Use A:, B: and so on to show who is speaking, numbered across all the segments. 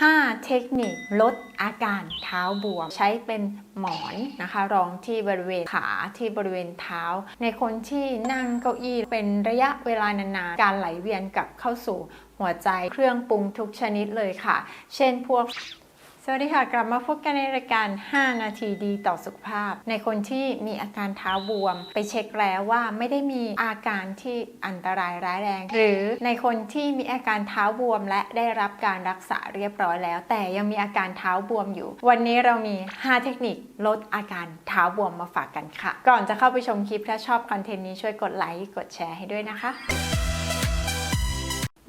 A: 5 เทคนิคลดอาการเท้าบวม ใช้เป็นหมอนนะคะ รองที่บริเวณขาที่บริเวณเท้า ในคนที่นั่งเก้าอี้เป็นระยะเวลานานๆ การไหลเวียนกลับเข้าสู่หัวใจเครื่องปรุงทุกชนิดเลยค่ะ เช่นพวก สวัสดีค่ะ กลับมาพบกันในรายการ 5 นาทีดีต่อสุขภาพ ในคนที่มีอาการเท้าบวม ไปเช็คแล้วว่าไม่ได้มีอาการที่อันตรายร้ายแรง หรือในคนที่มีอาการเท้าบวม และได้รับการรักษาเรียบร้อยแล้ว แต่ยังมีอาการเท้าบวมอยู่ วันนี้เรามี 5 เทคนิคลดอาการเท้าบวมมาฝากกันค่ะ ก่อนจะเข้าไปชมคลิปถ้าชอบคอนเทนต์นี้ช่วยกดไลค์กดแชร์ให้ด้วยนะคะ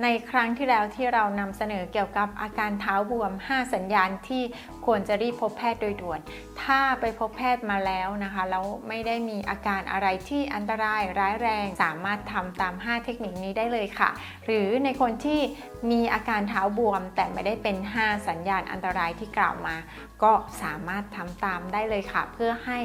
A: ในครั้งที่แล้วที่เรานำเสนอเกี่ยวกับอาการเท้าบวม 5 สัญญาณที่ ควรจะรีบพบแพทย์โดยด่วน ถ้าไปพบแพทย์มาแล้วนะคะแล้วไม่ได้มีอาการอะไรที่อันตรายร้ายแรง สามารถทำตาม 5 เทคนิคนี้ได้เลยค่ะ หรือในคนที่มีอาการเท้าบวม แต่ไม่ได้เป็น 5 สัญญาณอันตรายที่กล่าวมา ก็สามารถทำตามได้เลยค่ะ เพื่อให้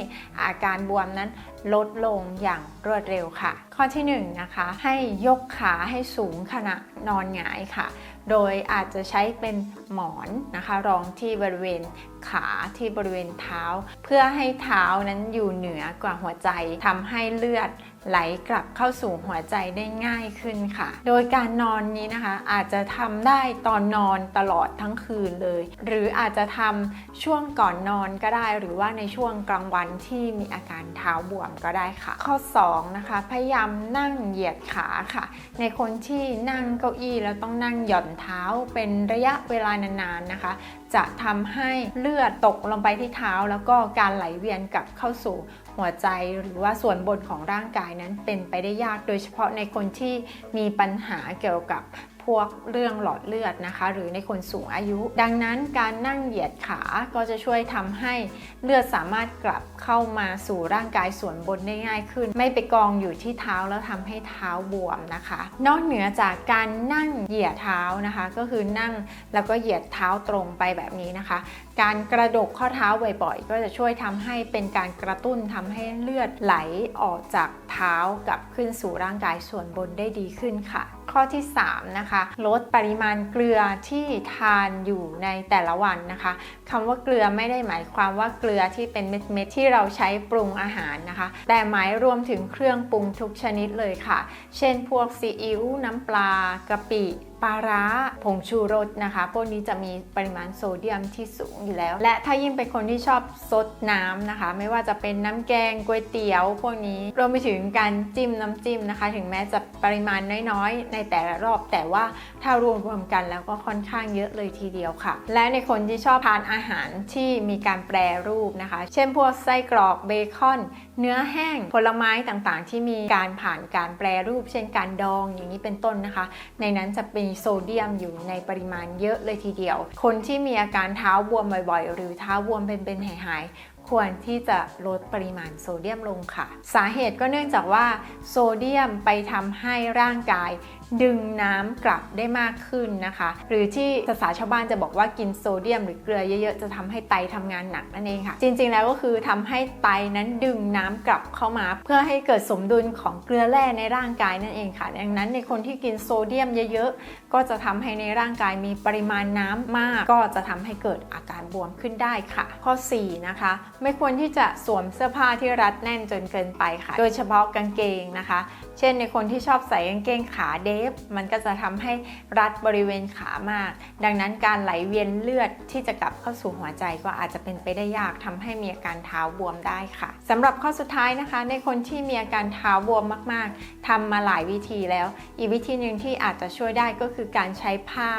A: อาการบวมนั้นลดลงอย่างรวดเร็วค่ะ ข้อที่1นงนะคะให้ยกขาให้สูงขณะนอนหงายค่ะ โดยอาจจะใช้เป็นหมอนนะคะ รองที่บริเวณขาที่บริเวณเท้า เพื่อให้เท้านั้นอยู่เหนือกว่าหัวใจทำให้เลือดไหลกลับเข้าสู่หัวใจได้ง่ายขึ้นค่ะ โดยการนอนนี้นะคะ อาจจะทำได้ตอนนอนตลอดทั้งคืนเลย หรืออาจจะทำช่วงก่อนนอนก็ได้ หรือว่าในช่วงกลางวันที่มีอาการเท้าบวมก็ได้ค่ะ ข้อ 2 นะคะ พยายามนั่งเหยียดขาค่ะ ในคนที่นั่งเก้าอี้แล้วต้องนั่งหย่อนเท้าเป็นระยะเวลานานๆนะคะ จะทำให้เลือดตกลงไปที่เท้า แล้วก็การไหลเวียนกลับเข้าสู่หัวใจหรือว่าส่วนบนของร่างกายนั้นเป็นไปได้ยาก โดยเฉพาะในคนที่มีปัญหาเกี่ยวกับ พวกเรื่องหลอดเลือดนะคะ หรือในคนสูงอายุ ดังนั้นการนั่งเหยียดขาก็จะช่วยทำให้เลือดสามารถกลับเข้ามาสู่ร่างกายส่วนบนได้ง่ายขึ้น ไม่ไปกองอยู่ที่เท้าแล้วทำให้เท้าบวมนะคะ นอกเหนือจากการนั่งเหยียดเท้านะคะ ก็คือนั่งแล้วก็เหยียดเท้าตรงไปแบบนี้นะคะ การกระดกข้อเท้าบ่อยๆ ก็จะช่วยทำให้เป็นการกระตุ้นทำให้เลือดไหลออกจากเท้ากลับขึ้นสู่ร่างกายส่วนบนได้ดีขึ้นค่ะ ข้อที่ 3 นะคะ ลดปริมาณเกลือที่ทานอยู่ในแต่ละวันนะคะคำว่าเกลือไม่ได้หมายความว่าเกลือที่เป็นเม็ดๆที่เราใช้ปรุงอาหารนะคะ แต่หมายรวมถึงเครื่องปรุงทุกชนิดเลยค่ะ เช่นพวกซีอิ๊วน้ำปลากะปิ ปลาร้าผงชูรสนะคะ พวกนี้จะมีปริมาณโซเดียมที่สูงอยู่แล้ว และถ้ายิ่งเป็นคนที่ชอบซดน้ำนะคะ ไม่ว่าจะเป็นน้ำแกงก๋วยเตี๋ยว พวกนี้รวมไปถึงการจิ้มน้ำจิ้มนะคะ ถึงแม้จะปริมาณน้อยๆ ในแต่ละรอบ แต่ว่าถ้ารวมรวมกันแล้วก็ค่อนข้างเยอะเลยทีเดียวค่ะ และในคนที่ชอบทานอาหารที่มีการแปรรูปนะคะ เช่นพวกไส้กรอกเบคอน เนื้อแห้งผลไม้ต่างๆ ที่มีการผ่านการแปรรูป เช่นการดองอย่างนี้เป็นต้นนะคะ ในนั้นจะมีโซเดียมอยู่ในปริมาณเยอะเลยทีเดียว คนที่มีอาการเท้าบวมบ่อยๆ หรือเท้าบวมเป็นๆหายๆควรที่จะลดปริมาณโซเดียมลงค่ะ สาเหตุก็เนื่องจากว่าโซเดียมไปทำให้ร่างกาย ดึงน้ำกลับได้มากขึ้นนะคะ หรือที่ภาษาชาวบ้านจะบอกว่ากินโซเดียม หรือเกลือเยอะๆ จะทำให้ไตทำงานหนักนั่นเองค่ะ จริงๆแล้วก็คือทำให้ไตนั้นดึงน้ำกลับเข้ามา เพื่อให้เกิดสมดุลของเกลือแร่ในร่างกายนั่นเองค่ะ ดังนั้นในคนที่กินโซเดียมเยอะๆ ก็จะทำให้ในร่างกายมีปริมาณน้ำมาก ก็จะทำให้เกิดอาการบวมขึ้นได้ค่ะ ข้อ 4 นะคะ ไม่ควรที่จะสวมเสื้อผ้าที่รัดแน่นจนเกินไปค่ะ โดยเฉพาะกางเกงนะคะ เช่นในคนที่ชอบใส่กางเกงขาเดฟ มันก็จะทำให้รัดบริเวณขามาก ดังนั้นการไหลเวียนเลือดที่จะกลับเข้าสู่หัวใจก็อาจจะเป็นไปได้ยากทำให้มีอาการเท้าบวมได้ค่ะสำหรับข้อสุดท้ายนะคะ ในคนที่มีอาการเท้าบวมมาก ๆทำมาหลายวิธีแล้ว อีกวิธีหนึ่งที่อาจจะช่วยได้ก็คือการใช้ผ้า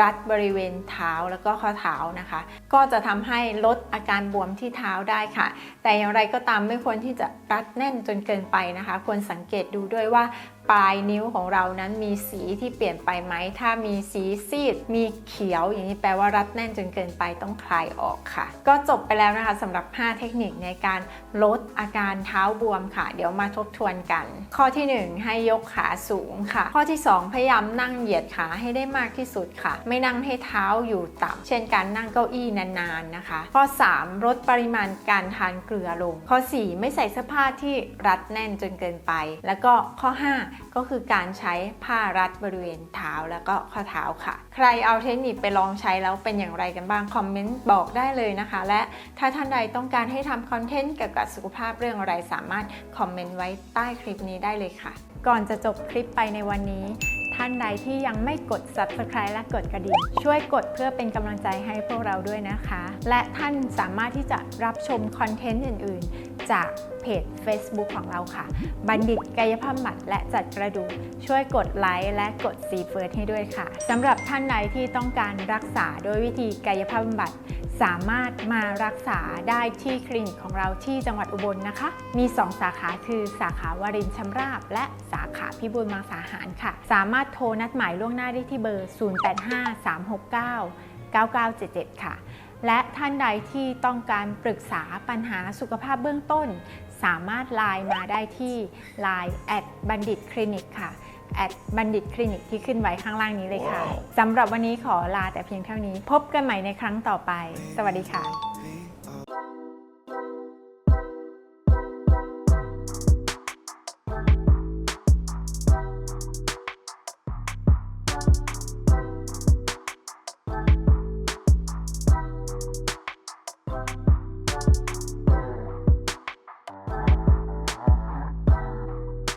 A: รัดบริเวณเท้าแล้วก็ข้อเท้านะคะ ก็จะทำให้ลดอาการบวมที่เท้าได้ค่ะ แต่อย่างไรก็ตามไม่ควรที่จะรัดแน่นจนเกินไปนะคะ ควรสังเกตดูด้วยว่า ปลายนิ้วของเรานั้นมีสีที่เปลี่ยนไปไหม ถ้ามีสีซีด มีเขียว อย่างนี้แปลว่ารัดแน่นจนเกินไปต้องคลายออกค่ะ ก็จบไปแล้วนะคะสำหรับ 5 เทคนิคในการลดอาการเท้าบวมค่ะ เดี๋ยวมาทบทวนกัน ข้อที่ 1 ให้ยกขาสูงค่ะ ข้อที่ 2 พยายามนั่งเหยียดขาให้ได้มากที่สุดค่ะ ไม่นั่งให้เท้าอยู่ต่ำเช่นการนั่งเก้าอี้นานๆนะคะ ข้อ 3 ลดปริมาณการทานเกลือลง ข้อ 4 ไม่ใส่เสื้อผ้าที่รัดแน่นจนเกินไป แล้วก็ข้อ 5ก็คือการใช้ผ้ารัดบริเวณเท้าแล้วก็ข้อเท้าค่ะ ใครเอาเทคนิคไปลองใช้แล้วเป็นอย่างไรกันบ้าง คอมเมนต์บอกได้เลยนะคะ และถ้าท่านใดต้องการให้ทำคอนเทนต์เกี่ยวกับสุขภาพเรื่องอะไรสามารถคอมเมนต์ไว้ใต้คลิปนี้ได้เลยค่ะ ก่อนจะจบคลิปไปในวันนี้ ท่านใดที่ยังไม่กด subscribe และกดกระดิ่งช่วยกดเพื่อเป็นกำลังใจให้พวกเราด้วยนะคะ และท่านสามารถที่จะรับชมคอนเทนต์อื่นๆ จากเพจ Facebook ของเราค่ะ บัณฑิตกายภาพบำบัดและจัดกระดูกช่วยกดไลค์และกดซีเฟิร์สให้ด้วยค่ะสำหรับท่านใดที่ต้องการรักษาโดยวิธีกายภาพบำบัดสามารถมารักษาได้ที่คลินิกของเราที่จังหวัดอุบลนะคะ มี 2 สาขาคือสาขาวารินชำราบ และสาขาพิบูลมังสาหารค่ะ สามารถโทรนัดหมายล่วงหน้าได้ที่เบอร์ 0853699977 ค่ะ และท่านใดที่ต้องการปรึกษาปัญหาสุขภาพเบื้องต้น สามารถไลน์มาได้ที่ Line แอดบัณฑิตคลินิกค่ะแอดบัณฑิตคลินิกที่ขึ้นไว้ข้างล่างนี้เลยค่ะ สำหรับวันนี้ขอลาแต่เพียงเท่านี้ พบกันใหม่ในครั้งต่อไป สวัสดีค่ะ
B: Be